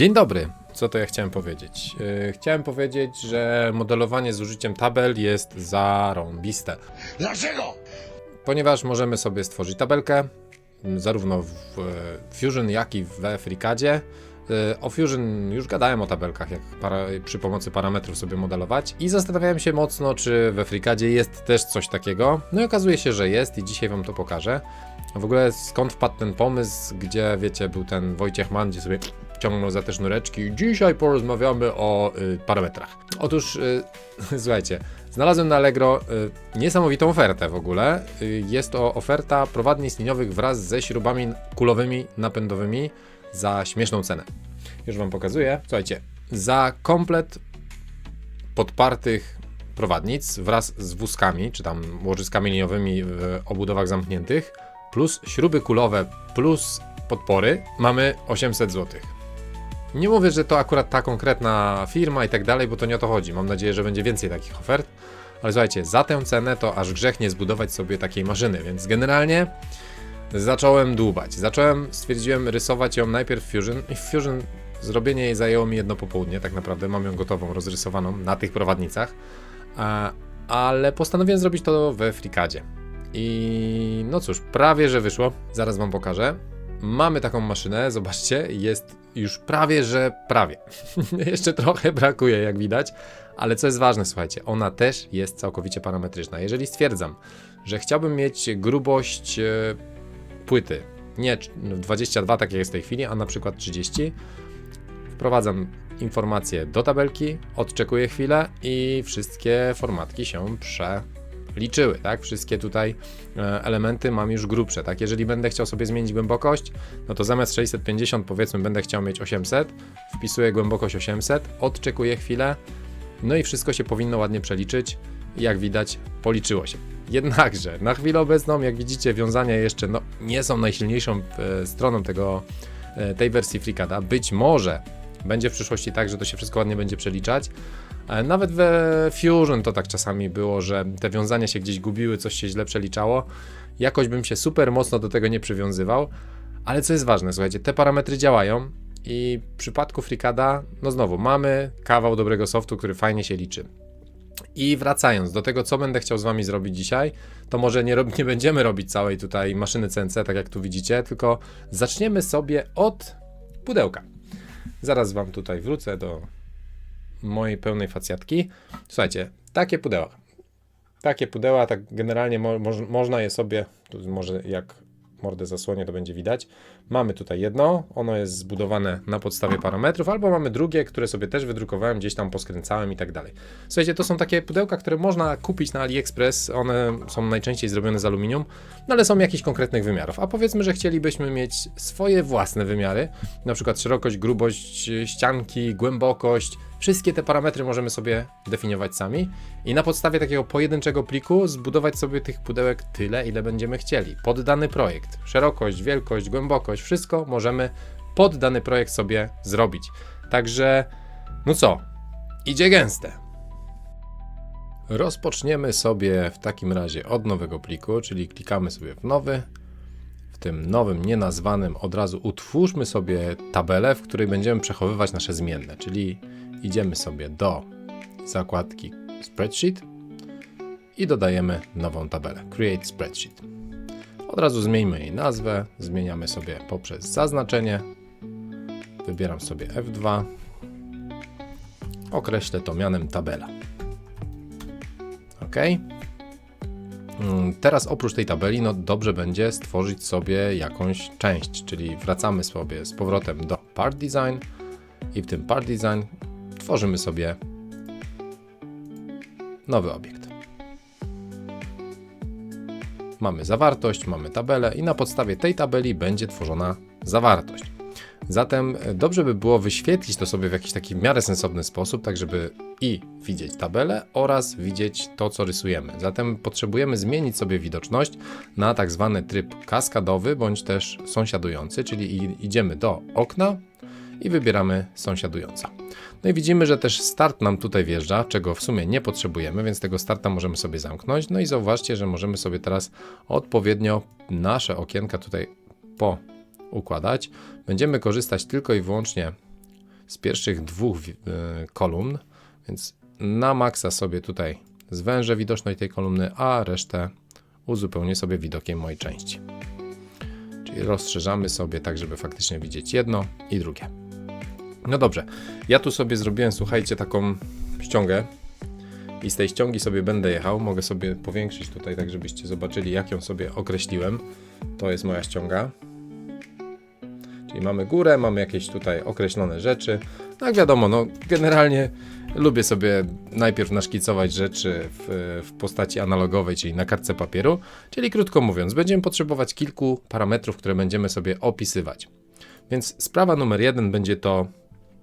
Dzień dobry. Co to ja chciałem powiedzieć? Yy, chciałem powiedzieć, że modelowanie z użyciem tabel jest zarąbiste. Dlaczego? Ponieważ możemy sobie stworzyć tabelkę, zarówno w e, Fusion, jak i w FreeCADzie. E, O Fusion już gadałem o tabelkach, jak para, przy pomocy parametrów sobie modelować i zastanawiałem się mocno, czy we FreeCADzie jest też coś takiego. No i okazuje się, że jest i dzisiaj Wam to pokażę. W ogóle skąd wpadł ten pomysł, gdzie wiecie, był ten Wojciech Mann, gdzie sobie ciągnął za te sznureczki dzisiaj porozmawiamy o y, parametrach. Otóż, y, słuchajcie, znalazłem na Allegro y, niesamowitą ofertę w ogóle. Y, jest to oferta prowadnic liniowych wraz ze śrubami kulowymi napędowymi za śmieszną cenę. Już Wam pokazuję. Słuchajcie, za komplet podpartych prowadnic wraz z wózkami, czy tam łożyskami liniowymi w obudowach zamkniętych, plus śruby kulowe, plus podpory, mamy 800 zł. Nie mówię, że to akurat ta konkretna firma i tak dalej, bo to nie o to chodzi. Mam nadzieję, że będzie więcej takich ofert. Ale słuchajcie, za tę cenę to aż grzech nie zbudować sobie takiej maszyny, więc generalnie zacząłem dłubać. Zacząłem, stwierdziłem rysować ją najpierw w Fusion i w Fusion zrobienie jej zajęło mi jedno popołudnie, tak naprawdę mam ją gotową, rozrysowaną na tych prowadnicach, ale postanowiłem zrobić to we FreeCADzie. I no cóż, prawie że wyszło, zaraz wam pokażę. Mamy taką maszynę, zobaczcie, jest już prawie że prawie. Jeszcze trochę brakuje, jak widać, ale co jest ważne, słuchajcie, ona też jest całkowicie parametryczna. Jeżeli stwierdzam, że chciałbym mieć grubość e, płyty, nie cz- no, 22 tak jak jest w tej chwili, a na przykład 30, wprowadzam informacje do tabelki, odczekuję chwilę i wszystkie formatki się przeliczyły, tak? Wszystkie tutaj e, elementy mam już grubsze, tak? Jeżeli będę chciał sobie zmienić głębokość, no to zamiast 650 powiedzmy będę chciał mieć 800, wpisuję głębokość 800, odczekuję chwilę, no i wszystko się powinno ładnie przeliczyć. Jak widać, policzyło się. Jednakże, na chwilę obecną, jak widzicie, wiązania jeszcze no, nie są najsilniejszą e, stroną tego, e, tej wersji FreeCADa. Być może będzie w przyszłości tak, że to się wszystko ładnie będzie przeliczać. E, Nawet we Fusion to tak czasami było, że te wiązania się gdzieś gubiły, coś się źle przeliczało. Jakoś bym się super mocno do tego nie przywiązywał. Ale co jest ważne, słuchajcie, te parametry działają i w przypadku FreeCADa, no znowu, mamy kawał dobrego softu, który fajnie się liczy. I wracając do tego, co będę chciał z Wami zrobić dzisiaj, to może nie, rob- nie będziemy robić całej tutaj maszyny CNC, tak jak tu widzicie, tylko zaczniemy sobie od pudełka. Zaraz Wam tutaj wrócę do mojej pełnej facjatki. Słuchajcie, takie pudeła. Takie pudeła, tak generalnie mo- moż- można je sobie, może jak mordę zasłonię, to będzie widać. Mamy tutaj jedno, ono jest zbudowane na podstawie parametrów, albo mamy drugie, które sobie też wydrukowałem, gdzieś tam poskręcałem i tak dalej. Słuchajcie, to są takie pudełka, które można kupić na AliExpress, one są najczęściej zrobione z aluminium, no ale są jakichś konkretnych wymiarów. A powiedzmy, że chcielibyśmy mieć swoje własne wymiary, na przykład szerokość, grubość ścianki, głębokość, Wszystkie te parametry możemy sobie definiować sami i na podstawie takiego pojedynczego pliku zbudować sobie tych pudełek tyle, ile będziemy chcieli. Pod dany projekt. Szerokość, wielkość, głębokość, wszystko możemy pod dany projekt sobie zrobić. Także, no co? Idzie gęste. Rozpoczniemy sobie w takim razie od nowego pliku, czyli klikamy sobie w nowy. W tym nowym, nienazwanym od razu utwórzmy sobie tabelę, w której będziemy przechowywać nasze zmienne, czyli idziemy sobie do zakładki Spreadsheet i dodajemy nową tabelę Create Spreadsheet. Od razu zmieńmy jej nazwę, zmieniamy sobie poprzez zaznaczenie. Wybieram sobie F2. Określę to mianem tabela. OK. Mm, Teraz oprócz tej tabeli, no dobrze będzie stworzyć sobie jakąś część, czyli wracamy sobie z powrotem do Part Design i w tym Part Design tworzymy sobie nowy obiekt. Mamy zawartość, mamy tabelę i na podstawie tej tabeli będzie tworzona zawartość. Zatem e, dobrze by było wyświetlić to sobie w jakiś taki w miarę sensowny sposób, tak żeby i widzieć tabelę oraz widzieć to, co rysujemy. Zatem potrzebujemy zmienić sobie widoczność na tak zwany tryb kaskadowy bądź też sąsiadujący, czyli idziemy do okna i wybieramy sąsiadująca. No i widzimy, że też start nam tutaj wjeżdża, czego w sumie nie potrzebujemy, więc tego starta możemy sobie zamknąć. No i zauważcie, że możemy sobie teraz odpowiednio nasze okienka tutaj poukładać. Będziemy korzystać tylko i wyłącznie z pierwszych dwóch e, kolumn, więc na maksa sobie tutaj zwężę widoczność tej kolumny, a resztę uzupełnię sobie widokiem mojej części. Czyli rozszerzamy sobie tak, żeby faktycznie widzieć jedno i drugie. No dobrze, ja tu sobie zrobiłem, słuchajcie, taką ściągę i z tej ściągi sobie będę jechał. Mogę sobie powiększyć tutaj, tak żebyście zobaczyli, jak ją sobie określiłem. To jest moja ściąga. Czyli mamy górę, mamy jakieś tutaj określone rzeczy. No jak wiadomo, no generalnie lubię sobie najpierw naszkicować rzeczy w, w postaci analogowej, czyli na kartce papieru. Czyli krótko mówiąc, będziemy potrzebować kilku parametrów, które będziemy sobie opisywać. Więc sprawa numer jeden będzie to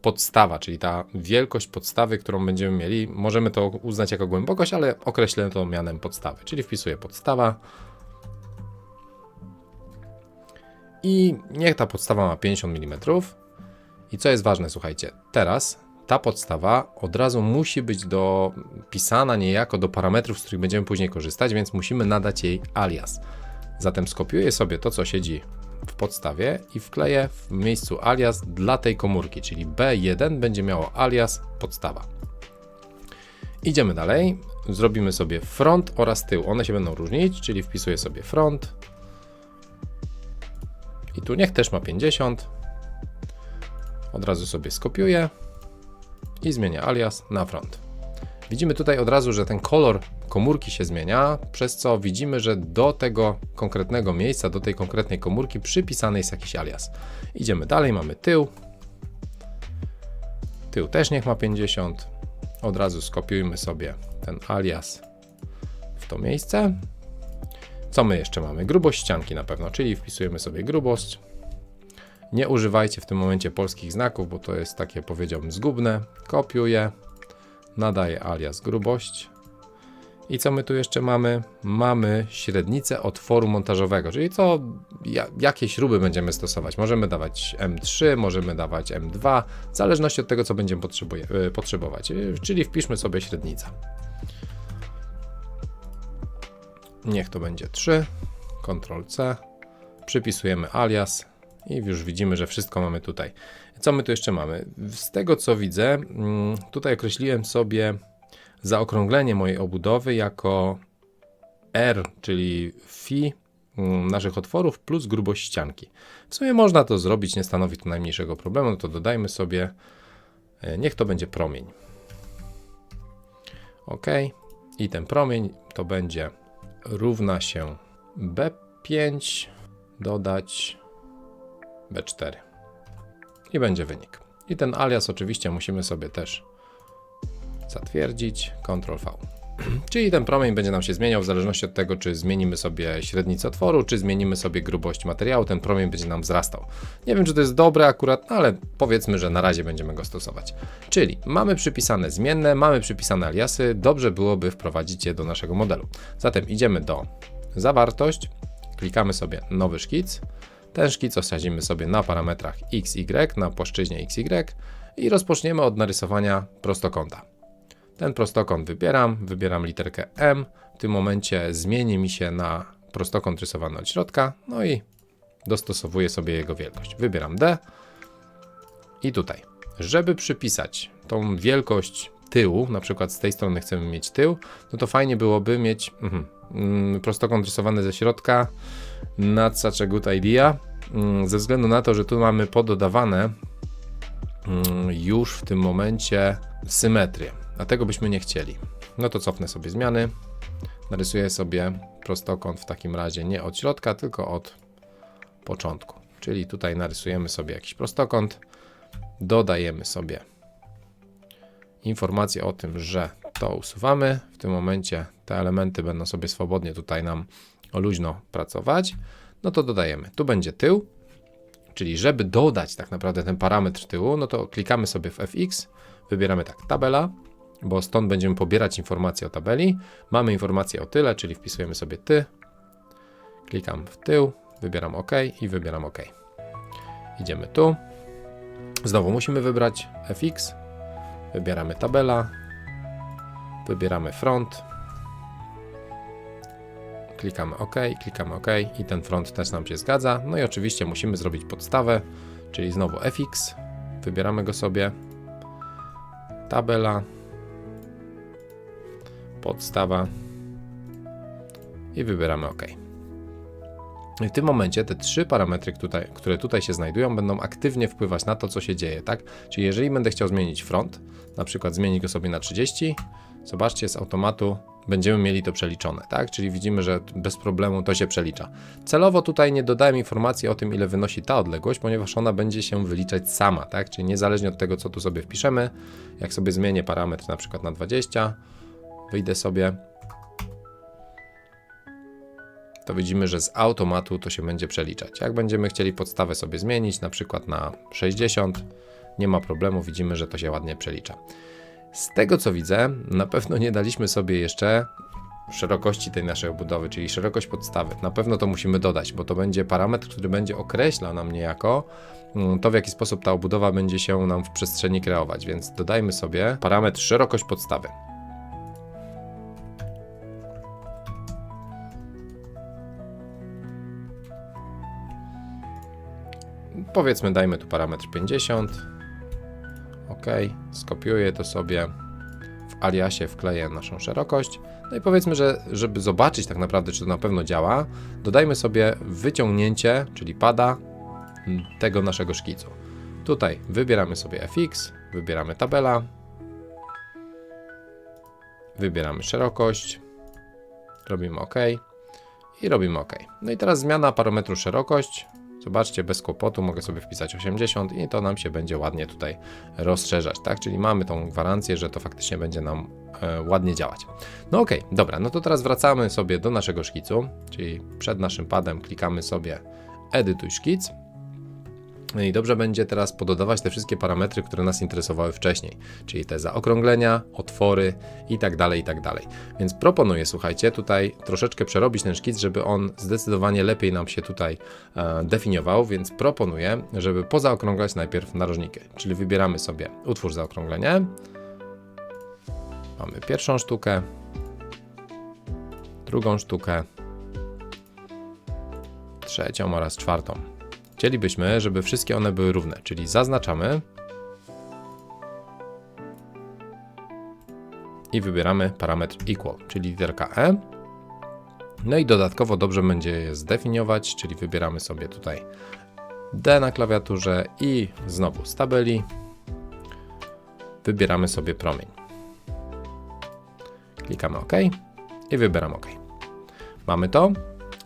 podstawa, czyli ta wielkość podstawy, którą będziemy mieli. Możemy to uznać jako głębokość, ale określę to mianem podstawy, czyli wpisuję podstawa. I niech ta podstawa ma 50 mm. I co jest ważne, słuchajcie, teraz ta podstawa od razu musi być dopisana niejako do parametrów, z których będziemy później korzystać, więc musimy nadać jej alias. Zatem skopiuję sobie to, co siedzi w podstawie i wkleję w miejscu alias dla tej komórki, czyli B1 będzie miało alias podstawa. Idziemy dalej, zrobimy sobie front oraz tył, one się będą różnić, czyli wpisuję sobie front i tu niech też ma 50. Od razu sobie skopiuję i zmienię alias na front. Widzimy tutaj od razu, że ten kolor komórki się zmienia, przez co widzimy, że do tego konkretnego miejsca, do tej konkretnej komórki przypisany jest jakiś alias. Idziemy dalej, mamy tył. Tył też niech ma 50. Od razu skopiujmy sobie ten alias w to miejsce. Co my jeszcze mamy? Grubość ścianki na pewno, czyli wpisujemy sobie grubość. Nie używajcie w tym momencie polskich znaków, bo to jest takie powiedziałbym zgubne. Kopiuję, nadaję alias grubość. I co my tu jeszcze mamy? Mamy średnicę otworu montażowego, czyli co, ja, jakie śruby będziemy stosować. Możemy dawać M3, możemy dawać M2, w zależności od tego, co będziemy y, potrzebować. Y, Czyli wpiszmy sobie średnicę. Niech to będzie 3, Ctrl C, przypisujemy alias i już widzimy, że wszystko mamy tutaj. Co my tu jeszcze mamy? Z tego co widzę, mm, tutaj określiłem sobie zaokrąglenie mojej obudowy jako R, czyli fi mm, naszych otworów plus grubość ścianki. W sumie można to zrobić, nie stanowi to najmniejszego problemu, no to dodajmy sobie, e, niech to będzie promień. OK. I ten promień to będzie równa się B5 dodać B4. I będzie wynik. I ten alias oczywiście musimy sobie też zatwierdzić. Ctrl V. Czyli ten promień będzie nam się zmieniał w zależności od tego, czy zmienimy sobie średnicę otworu, czy zmienimy sobie grubość materiału, ten promień będzie nam wzrastał. Nie wiem, czy to jest dobre akurat, no ale powiedzmy, że na razie będziemy go stosować. Czyli mamy przypisane zmienne, mamy przypisane aliasy, dobrze byłoby wprowadzić je do naszego modelu. Zatem idziemy do zawartość, klikamy sobie nowy szkic, ten szkic osadzimy sobie na parametrach x, y, na płaszczyźnie x, y i rozpoczniemy od narysowania prostokąta. Ten prostokąt wybieram, wybieram literkę M. W tym momencie zmieni mi się na prostokąt rysowany od środka, no i dostosowuję sobie jego wielkość. Wybieram D i tutaj, żeby przypisać tą wielkość tyłu, na przykład z tej strony chcemy mieć tył, no to fajnie byłoby mieć mhm, mm, prostokąt rysowany ze środka nad such a good idea, ze względu na to, że tu mamy pododawane mm, już w tym momencie symetrię a tego byśmy nie chcieli. No to cofnę sobie zmiany, narysuję sobie prostokąt w takim razie nie od środka, tylko od początku. Czyli tutaj narysujemy sobie jakiś prostokąt, dodajemy sobie informację o tym, że to usuwamy. W tym momencie te elementy będą sobie swobodnie tutaj nam luźno pracować. No to dodajemy. Tu będzie tył, czyli żeby dodać tak naprawdę ten parametr tyłu, no to klikamy sobie w fx, wybieramy tak tabela, bo stąd będziemy pobierać informacje o tabeli. Mamy informację o tyle, czyli wpisujemy sobie ty, klikam w tył, wybieram OK i wybieram OK. Idziemy tu. Znowu musimy wybrać fx, wybieramy tabela, wybieramy front, klikamy OK, klikamy OK i ten front też nam się zgadza. No i oczywiście musimy zrobić podstawę, czyli znowu fx, wybieramy go sobie. Tabela, podstawa i wybieramy OK. W tym momencie te trzy parametry, tutaj, które tutaj się znajdują, będą aktywnie wpływać na to, co się dzieje, tak? Czyli jeżeli będę chciał zmienić front, na przykład zmienić go sobie na 30, zobaczcie, z automatu będziemy mieli to przeliczone, tak? Czyli widzimy, że bez problemu to się przelicza. Celowo tutaj nie dodałem informacji o tym, ile wynosi ta odległość, ponieważ ona będzie się wyliczać sama, tak? Czyli niezależnie od tego, co tu sobie wpiszemy, jak sobie zmienię parametr na przykład na 20, wyjdę sobie, to widzimy, że z automatu to się będzie przeliczać. Jak będziemy chcieli podstawę sobie zmienić, na przykład na 60, nie ma problemu, widzimy, że to się ładnie przelicza. Z tego co widzę, na pewno nie daliśmy sobie jeszcze szerokości tej naszej obudowy, czyli szerokość podstawy. Na pewno to musimy dodać, bo to będzie parametr, który będzie określał nam niejako mm, to, w jaki sposób ta obudowa będzie się nam w przestrzeni kreować. Więc dodajmy sobie parametr szerokość podstawy. Powiedzmy, dajmy tu parametr 50. OK, skopiuję to sobie w aliasie, wkleję naszą szerokość. No i powiedzmy, że żeby zobaczyć tak naprawdę, czy to na pewno działa, dodajmy sobie wyciągnięcie, czyli pada tego naszego szkicu. Tutaj wybieramy sobie FX, wybieramy tabela, wybieramy szerokość, robimy OK i robimy OK. No i teraz zmiana parametru szerokość. Zobaczcie, bez kłopotu mogę sobie wpisać 80 i to nam się będzie ładnie tutaj rozszerzać, tak? Czyli mamy tą gwarancję, że to faktycznie będzie nam e, ładnie działać. No ok, dobra, no to teraz wracamy sobie do naszego szkicu, czyli przed naszym padem klikamy sobie edytuj szkic i dobrze będzie teraz pododawać te wszystkie parametry, które nas interesowały wcześniej, czyli te zaokrąglenia, otwory i tak dalej, i tak dalej. Więc proponuję, słuchajcie, tutaj troszeczkę przerobić ten szkic, żeby on zdecydowanie lepiej nam się tutaj e, definiował, więc proponuję, żeby pozaokrąglać najpierw narożniki, czyli wybieramy sobie utwórz zaokrąglenie. Mamy pierwszą sztukę, drugą sztukę, trzecią oraz czwartą. Chcielibyśmy, żeby wszystkie one były równe, czyli zaznaczamy i wybieramy parametr equal, czyli literka E. No i dodatkowo dobrze będzie je zdefiniować, czyli wybieramy sobie tutaj D na klawiaturze i znowu z tabeli wybieramy sobie promień. Klikamy OK i wybieram OK. Mamy to.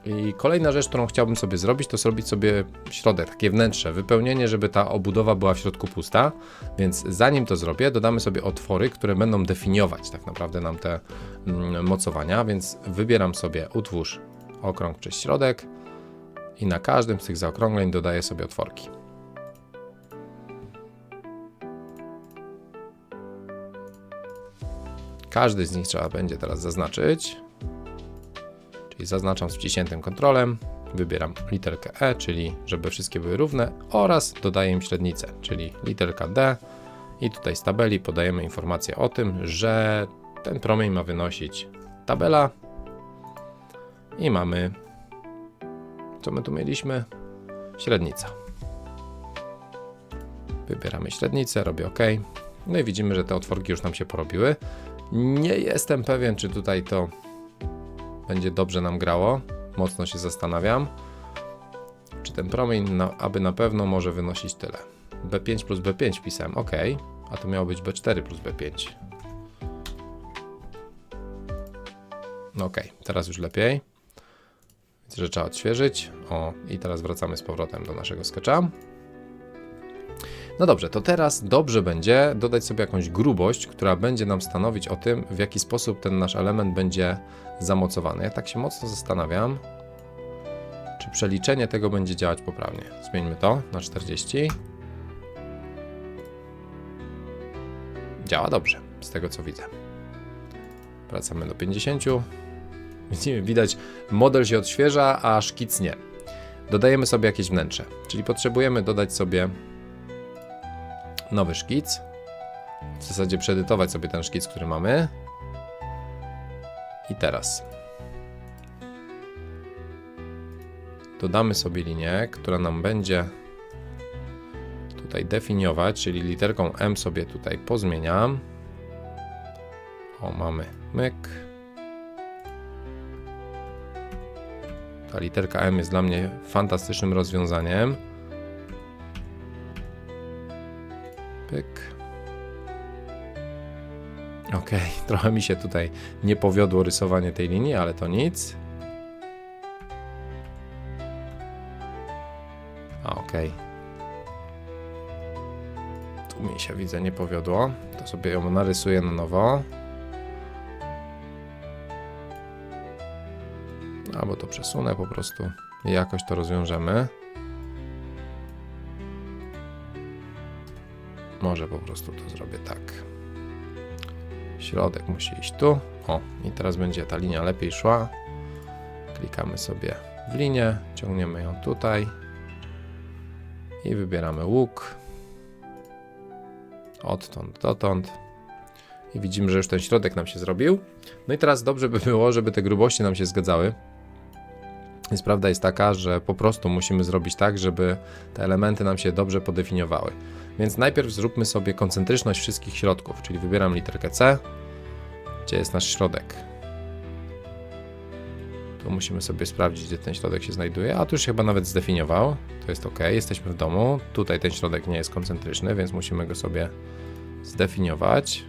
I kolejna rzecz, którą chciałbym sobie zrobić, to zrobić sobie środek, takie wnętrze, wypełnienie, żeby ta obudowa była w środku pusta. Więc zanim to zrobię, dodamy sobie otwory, które będą definiować tak naprawdę nam te mm, mocowania. Więc wybieram sobie utwórz okrąg przez środek i na każdym z tych zaokrągleń dodaję sobie otworki. Każdy z nich trzeba będzie teraz zaznaczyć. Zaznaczam z wciśniętym kontrolem, wybieram literkę E, czyli żeby wszystkie były równe oraz dodaję im średnicę, czyli literka D i tutaj z tabeli podajemy informację o tym, że ten promień ma wynosić tabela i mamy, co my tu mieliśmy? Średnica. Wybieramy średnicę, robię OK. No i widzimy, że te otworki już nam się porobiły. Nie jestem pewien, czy tutaj to będzie dobrze nam grało. Mocno się zastanawiam, czy ten promień, no, aby na pewno może wynosić tyle. B5 plus B5 pisałem, ok, a to miało być B4 plus B5. No ok, teraz już lepiej. Widzę, że trzeba odświeżyć. O, i teraz wracamy z powrotem do naszego sketcha. No dobrze, to teraz dobrze będzie dodać sobie jakąś grubość, która będzie nam stanowić o tym, w jaki sposób ten nasz element będzie zamocowany. Ja tak się mocno zastanawiam, czy przeliczenie tego będzie działać poprawnie. Zmieńmy to na 40. Działa dobrze, z tego co widzę. Wracamy do 50. Widać, model się odświeża, a szkic nie. Dodajemy sobie jakieś wnętrze, czyli potrzebujemy dodać sobie nowy szkic. W zasadzie przeedytować sobie ten szkic, który mamy. I teraz dodamy sobie linię, która nam będzie tutaj definiować, czyli literką M sobie tutaj pozmieniam. O, mamy myk. Ta literka M jest dla mnie fantastycznym rozwiązaniem. trochę mi się tutaj nie powiodło rysowanie tej linii, ale to nic. A, ok. Tu mi się widzę nie powiodło. To sobie ją narysuję na nowo. Albo to przesunę po prostu i jakoś to rozwiążemy. Może po prostu to zrobię tak. Środek musi iść tu. O, i teraz będzie ta linia lepiej szła. Klikamy sobie w linię, ciągniemy ją tutaj i wybieramy łuk. Odtąd dotąd. I widzimy, że już ten środek nam się zrobił. No i teraz dobrze by było, żeby te grubości nam się zgadzały. Więc prawda jest taka, że po prostu musimy zrobić tak, żeby te elementy nam się dobrze podefiniowały. Więc najpierw zróbmy sobie koncentryczność wszystkich środków, czyli wybieram literkę C, gdzie jest nasz środek. Tu musimy sobie sprawdzić, gdzie ten środek się znajduje, a tu już chyba nawet zdefiniował. To jest ok, jesteśmy w domu. Tutaj ten środek nie jest koncentryczny, więc musimy go sobie zdefiniować.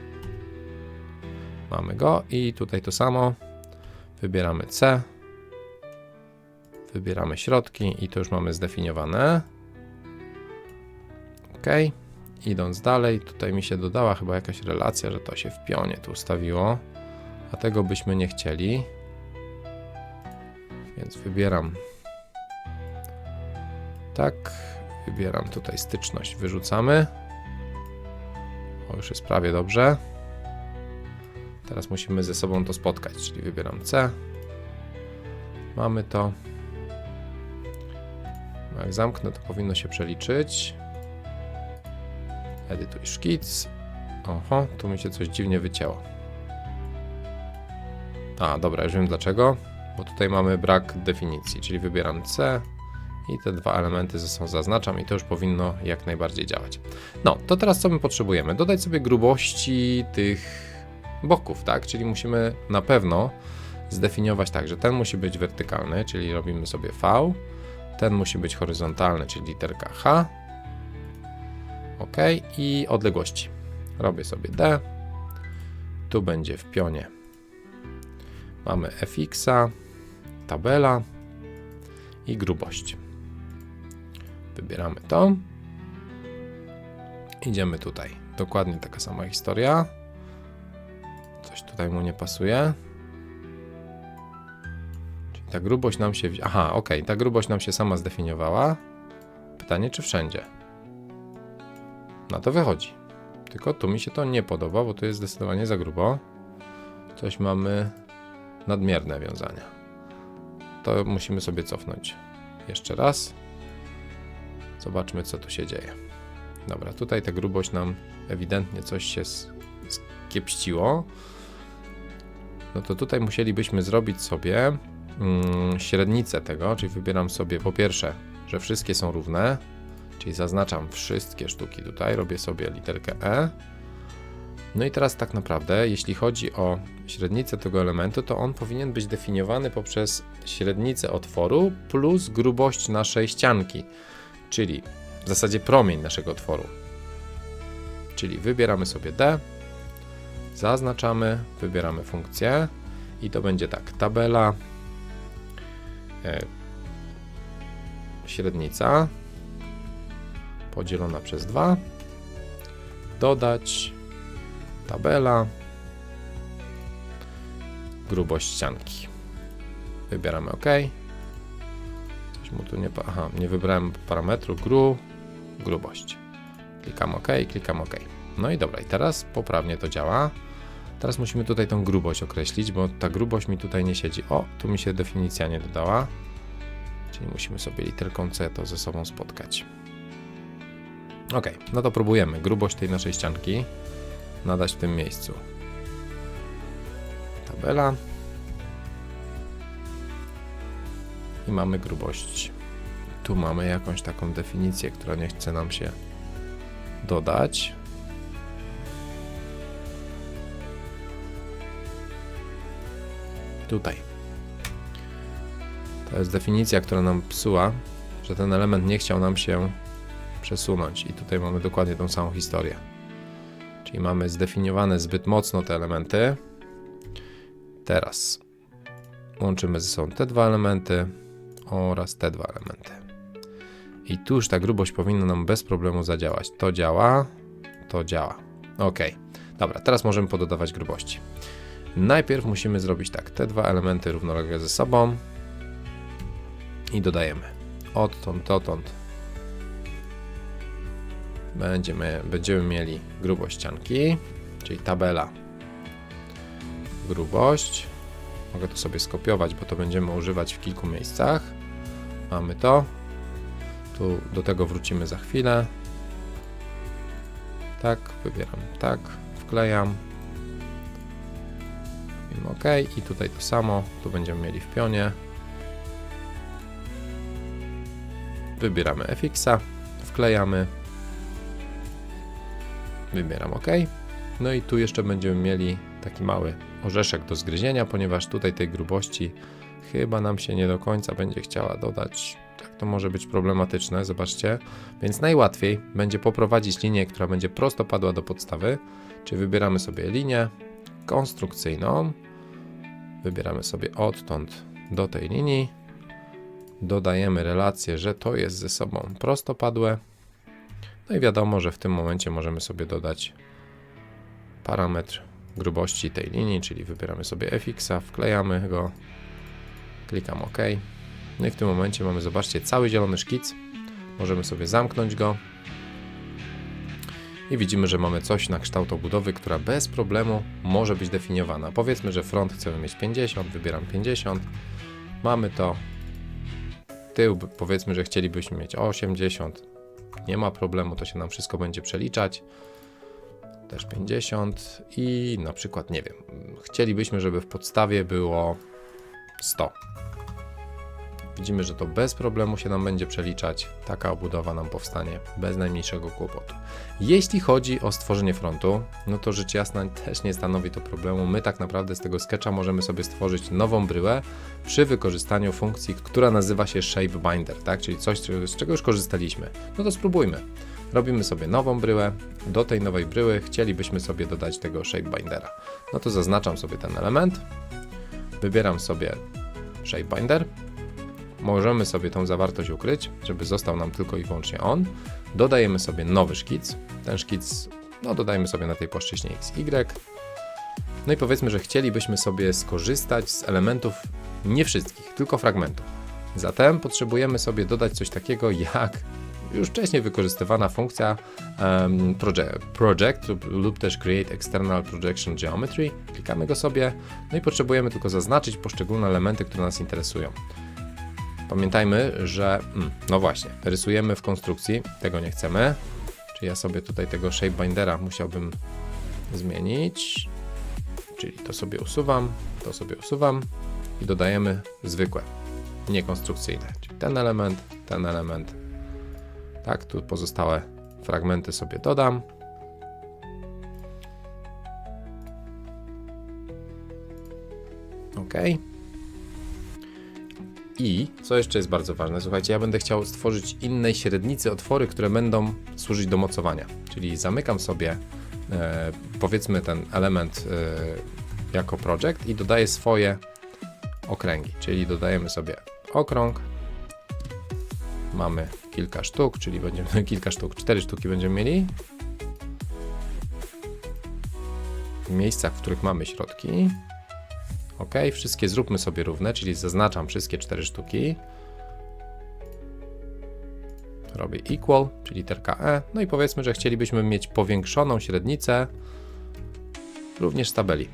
Mamy go i tutaj to samo. Wybieramy C. Wybieramy środki i to już mamy zdefiniowane. Ok. Idąc dalej, tutaj mi się dodała chyba jakaś relacja, że to się w pionie tu ustawiło, a tego byśmy nie chcieli. Więc wybieram tak, wybieram tutaj styczność, wyrzucamy. O, już jest prawie dobrze. Teraz musimy ze sobą to spotkać, czyli wybieram C. Mamy to. Jak zamknę, to powinno się przeliczyć. Edytuj szkic. Oho, tu mi się coś dziwnie wycięło. A, dobra, już wiem dlaczego. Bo tutaj mamy brak definicji, czyli wybieram C i te dwa elementy ze sobą zaznaczam i to już powinno jak najbardziej działać. No, to teraz co my potrzebujemy? Dodać sobie grubości tych boków, tak? Czyli musimy na pewno zdefiniować tak, że ten musi być wertykalny, czyli robimy sobie V, ten musi być horyzontalny, czyli literka H, OK i odległości. Robię sobie D. Tu będzie w pionie. Mamy fx, tabela i grubość. Wybieramy to. Idziemy tutaj. Dokładnie taka sama historia. Coś tutaj mu nie pasuje. Ta grubość nam się. Aha, ok, ta grubość nam się sama zdefiniowała. Pytanie, czy wszędzie? Na to wychodzi. Tylko tu mi się to nie podoba, bo tu jest zdecydowanie za grubo. Coś mamy nadmierne wiązania. To musimy sobie cofnąć. Jeszcze raz. Zobaczmy, co tu się dzieje. Dobra, tutaj ta grubość nam ewidentnie coś się skiepściło. No to tutaj musielibyśmy zrobić sobie mm, średnicę tego, czyli wybieram sobie po pierwsze, że wszystkie są równe, Czyli zaznaczam wszystkie sztuki tutaj, robię sobie literkę E. No i teraz tak naprawdę, jeśli chodzi o średnicę tego elementu, to on powinien być definiowany poprzez średnicę otworu plus grubość naszej ścianki, czyli w zasadzie promień naszego otworu. Czyli wybieramy sobie D, zaznaczamy, wybieramy funkcję i to będzie tak, tabela, średnica, podzielona przez 2, dodać tabela, grubość ścianki. Wybieramy OK. Coś mu tu nie. Aha, nie wybrałem parametru gru, grubość. Klikam OK, klikam OK. No i dobra, i teraz poprawnie to działa. Teraz musimy tutaj tą grubość określić, bo ta grubość mi tutaj nie siedzi. O, tu mi się definicja nie dodała. Czyli musimy sobie literką C to ze sobą spotkać. Ok, no to próbujemy grubość tej naszej ścianki nadać w tym miejscu. Tabela. I mamy grubość. Tu mamy jakąś taką definicję, która nie chce nam się dodać. Tutaj. To jest definicja, która nam psuła, że ten element nie chciał nam się przesunąć. I tutaj mamy dokładnie tą samą historię. Czyli mamy zdefiniowane zbyt mocno te elementy. Teraz łączymy ze sobą te dwa elementy oraz te dwa elementy. I tu już ta grubość powinna nam bez problemu zadziałać. To działa, to działa. Ok, dobra, teraz możemy pododawać grubości. Najpierw musimy zrobić tak, te dwa elementy równolegle ze sobą i dodajemy odtąd, dotąd. Będziemy, będziemy mieli grubość ścianki, czyli tabela grubość. Mogę to sobie skopiować, bo to będziemy używać w kilku miejscach. Mamy to. Tu do tego wrócimy za chwilę. Tak, wybieram tak, wklejam. OK i tutaj to samo. Tu będziemy mieli w pionie. Wybieramy FX-a, wklejamy. Wybieram OK. No i tu jeszcze będziemy mieli taki mały orzeszek do zgryzienia, ponieważ tutaj tej grubości chyba nam się nie do końca będzie chciała dodać. Tak to może być problematyczne, zobaczcie. Więc najłatwiej będzie poprowadzić linię, która będzie prosto padła do podstawy, czyli wybieramy sobie linię konstrukcyjną. Wybieramy sobie odtąd do tej linii. Dodajemy relację, że to jest ze sobą prostopadłe. No i wiadomo, że w tym momencie możemy sobie dodać parametr grubości tej linii, czyli wybieramy sobie fx, wklejamy go, klikam OK. No i w tym momencie mamy, zobaczcie, cały zielony szkic. Możemy sobie zamknąć go. I widzimy, że mamy coś na kształt obudowy, która bez problemu może być definiowana. Powiedzmy, że front chcemy mieć 50, wybieram 50. Mamy to. Tył, powiedzmy, że chcielibyśmy mieć 80. Nie ma problemu, to się nam wszystko będzie przeliczać też 50 i na przykład, nie wiem, chcielibyśmy, żeby w podstawie było 100. Widzimy, że to bez problemu się nam będzie przeliczać. Taka obudowa nam powstanie bez najmniejszego kłopotu. Jeśli chodzi o stworzenie frontu, no to rzecz jasna też nie stanowi to problemu. My tak naprawdę z tego sketcha możemy sobie stworzyć nową bryłę przy wykorzystaniu funkcji, która nazywa się Shape Binder, tak? czyli coś, z czego już korzystaliśmy. No to spróbujmy. Robimy sobie nową bryłę. Do tej nowej bryły chcielibyśmy sobie dodać tego Shape Bindera. No to zaznaczam sobie ten element. Wybieram sobie Shape Binder. Możemy sobie tą zawartość ukryć, żeby został nam tylko i wyłącznie on. Dodajemy sobie nowy szkic. Ten szkic no, dodajmy sobie na tej płaszczyźnie XY. No i powiedzmy, że chcielibyśmy sobie skorzystać z elementów nie wszystkich, tylko fragmentów. Zatem potrzebujemy sobie dodać coś takiego jak już wcześniej wykorzystywana funkcja um, project, project lub, lub, też Create External Projection Geometry. Klikamy go sobie, no i potrzebujemy tylko zaznaczyć poszczególne elementy, które nas interesują. Pamiętajmy, że, mm, no właśnie, rysujemy w konstrukcji, tego nie chcemy, czyli ja sobie tutaj tego shape bindera musiałbym zmienić, czyli to sobie usuwam, to sobie usuwam i dodajemy zwykłe, niekonstrukcyjne, czyli ten element, ten element, tak, tu pozostałe fragmenty sobie dodam. OK. I co jeszcze jest bardzo ważne, słuchajcie, ja będę chciał stworzyć innej średnicy otwory, które będą służyć do mocowania. Czyli zamykam sobie e, powiedzmy ten element e, jako project i dodaję swoje okręgi. Czyli dodajemy sobie okrąg, mamy kilka sztuk, czyli będziemy kilka sztuk, cztery sztuki będziemy mieli. W miejscach, w których mamy środki. Ok, wszystkie zróbmy sobie równe, czyli zaznaczam wszystkie cztery sztuki. Robię equal, czyli literka E. No i powiedzmy, że chcielibyśmy mieć powiększoną średnicę również z tabeli.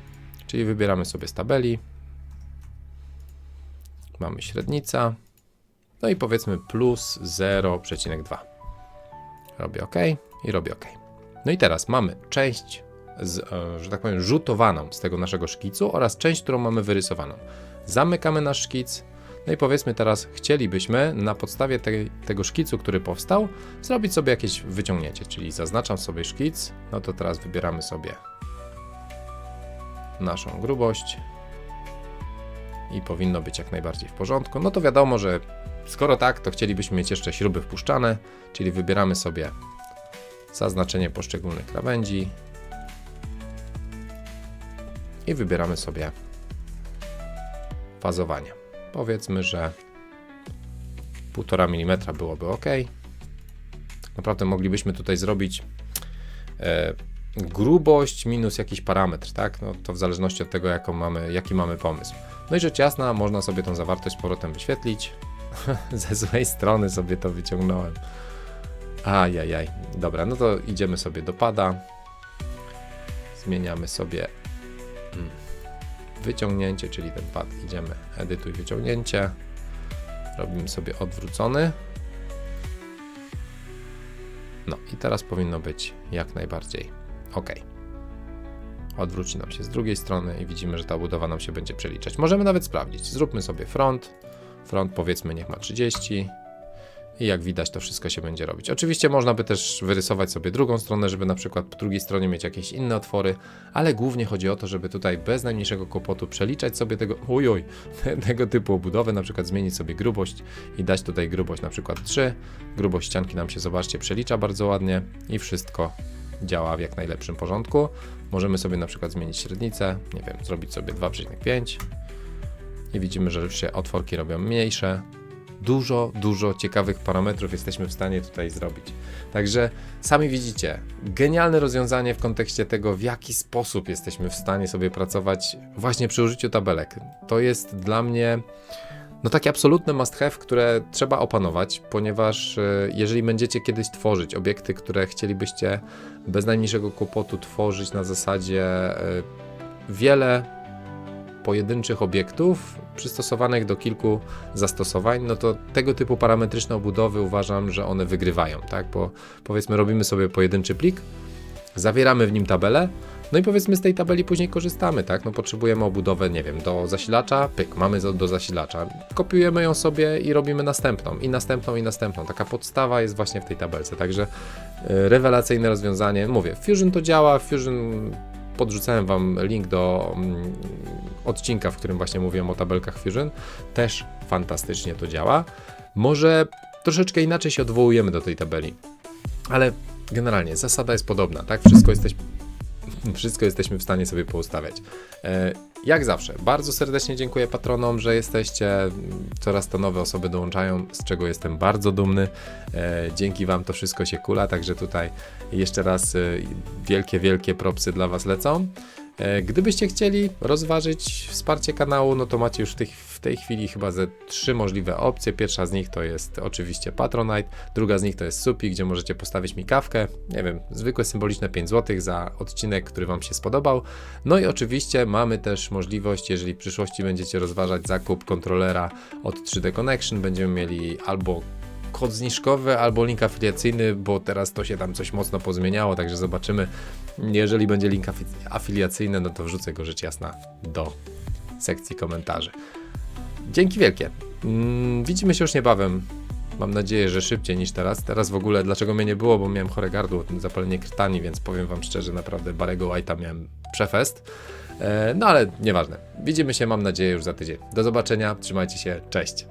Czyli wybieramy sobie z tabeli. Mamy średnica. No i powiedzmy plus 0,2. Robię OK i robię OK. No i teraz mamy część, z, e, że tak powiem, rzutowaną z tego naszego szkicu oraz część, którą mamy wyrysowaną. Zamykamy nasz szkic. No i powiedzmy teraz, chcielibyśmy na podstawie tej, tego szkicu, który powstał, zrobić sobie jakieś wyciągnięcie, czyli zaznaczam sobie szkic, no to teraz wybieramy sobie naszą grubość i powinno być jak najbardziej w porządku. No to wiadomo, że skoro tak, to chcielibyśmy mieć jeszcze śruby wpuszczane, czyli wybieramy sobie zaznaczenie poszczególnych krawędzi i wybieramy sobie fazowanie. Powiedzmy, że 1,5 mm byłoby ok. Naprawdę moglibyśmy tutaj zrobić e, grubość minus jakiś parametr, tak? No to w zależności od tego, jaką mamy, jaki mamy pomysł. No i rzecz jasna, można sobie tą zawartość z powrotem wyświetlić. Ze złej strony sobie to wyciągnąłem. Ajajaj. Dobra, no to idziemy sobie do pada. Zmieniamy sobie wyciągnięcie, czyli ten pad. Idziemy edytuj wyciągnięcie. Robimy sobie odwrócony. No i teraz powinno być jak najbardziej ok. Odwróci nam się z drugiej strony i widzimy, że ta budowa nam się będzie przeliczać. Możemy nawet sprawdzić. Zróbmy sobie front. Front powiedzmy niech ma 30. I jak widać, to wszystko się będzie robić. Oczywiście można by też wyrysować sobie drugą stronę, żeby na przykład po drugiej stronie mieć jakieś inne otwory, ale głównie chodzi o to, żeby tutaj bez najmniejszego kłopotu przeliczać sobie tego, ojoj, tego typu obudowę, na przykład zmienić sobie grubość i dać tutaj grubość na przykład 3. Grubość ścianki nam się, zobaczcie, przelicza bardzo ładnie i wszystko działa w jak najlepszym porządku. Możemy sobie na przykład zmienić średnicę, nie wiem, zrobić sobie 2,5 i widzimy, że już się otworki robią mniejsze. Dużo, dużo ciekawych parametrów jesteśmy w stanie tutaj zrobić. Także sami widzicie, genialne rozwiązanie w kontekście tego, w jaki sposób jesteśmy w stanie sobie pracować właśnie przy użyciu tabelek. To jest dla mnie no takie absolutne must have, które trzeba opanować, ponieważ e, jeżeli będziecie kiedyś tworzyć obiekty, które chcielibyście bez najmniejszego kłopotu tworzyć na zasadzie e, wiele pojedynczych obiektów przystosowanych do kilku zastosowań, no to tego typu parametryczne obudowy uważam, że one wygrywają, tak? Bo powiedzmy robimy sobie pojedynczy plik, zawieramy w nim tabelę, no i powiedzmy z tej tabeli później korzystamy, tak? No potrzebujemy obudowę, nie wiem, do zasilacza, pyk, mamy do zasilacza. Kopiujemy ją sobie i robimy następną, i następną, i następną. Taka podstawa jest właśnie w tej tabelce, także yy, rewelacyjne rozwiązanie. Mówię, Fusion to działa, Fusion podrzucałem Wam link do mm, odcinka, w którym właśnie mówiłem o tabelkach Fusion. Też fantastycznie to działa. Może troszeczkę inaczej się odwołujemy do tej tabeli, ale generalnie zasada jest podobna, tak? Wszystko jesteś wszystko jesteśmy w stanie sobie poustawiać. E, jak zawsze, bardzo serdecznie dziękuję patronom, że jesteście. Coraz to nowe osoby dołączają, z czego jestem bardzo dumny. E, dzięki Wam to wszystko się kula, także tutaj jeszcze raz e, wielkie, wielkie propsy dla Was lecą. Gdybyście chcieli rozważyć wsparcie kanału, no to macie już w tej, w tej chwili chyba ze trzy możliwe opcje. Pierwsza z nich to jest oczywiście Patronite, druga z nich to jest Supi, gdzie możecie postawić mi kawkę, nie wiem, zwykłe symboliczne 5 zł za odcinek, który Wam się spodobał. No i oczywiście mamy też możliwość, jeżeli w przyszłości będziecie rozważać zakup kontrolera od 3D Connection, będziemy mieli albo kod zniżkowy albo link afiliacyjny, bo teraz to się tam coś mocno pozmieniało, także zobaczymy. Jeżeli będzie link afiliacyjny, no to wrzucę go rzecz jasna do sekcji komentarzy. Dzięki wielkie. Mm, widzimy się już niebawem. Mam nadzieję, że szybciej niż teraz. Teraz w ogóle, dlaczego mnie nie było, bo miałem chore gardło, zapalenie krtani, więc powiem Wam szczerze, naprawdę Barego White'a miałem przefest. E, no ale nieważne. Widzimy się, mam nadzieję, już za tydzień. Do zobaczenia, trzymajcie się, cześć.